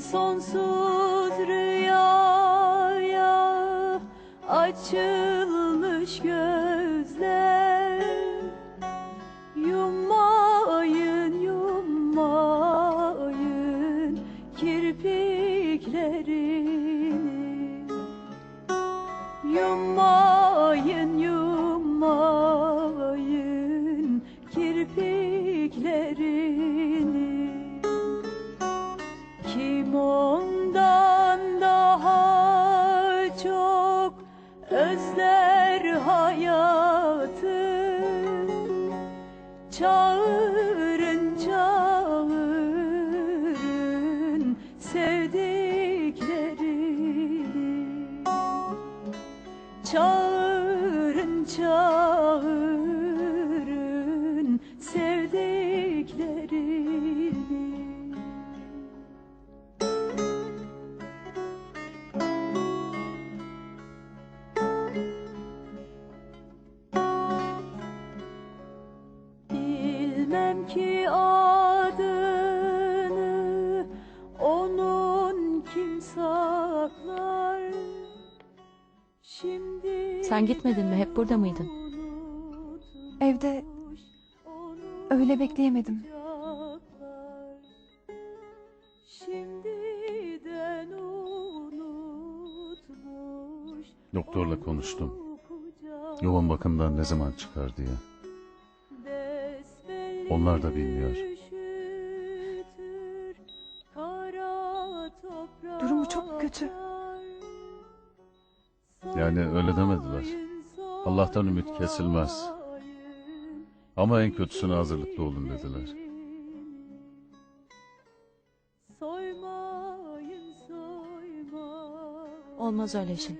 sonsuz rüyaya açılmış gözler. Yummayın yummayın kirpiklerini. Yummayın yummayın Çağırın çağırın sevdiklerini Bilmem ki adını Sen gitmedin mi? Hep burada mıydın? Evde öyle bekleyemedim. Şimdiden unutmuş Doktorla konuştum. Yoğun bakımdan ne zaman çıkar diye. Onlar da bilmiyor. Durumu çok kötü. Yani öyle demediler. Allah'tan ümit kesilmez. Ama en kötüsüne hazırlıklı olun dediler. Olmaz öyle şey.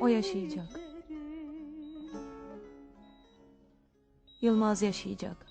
O yaşayacak. Yılmaz yaşayacak.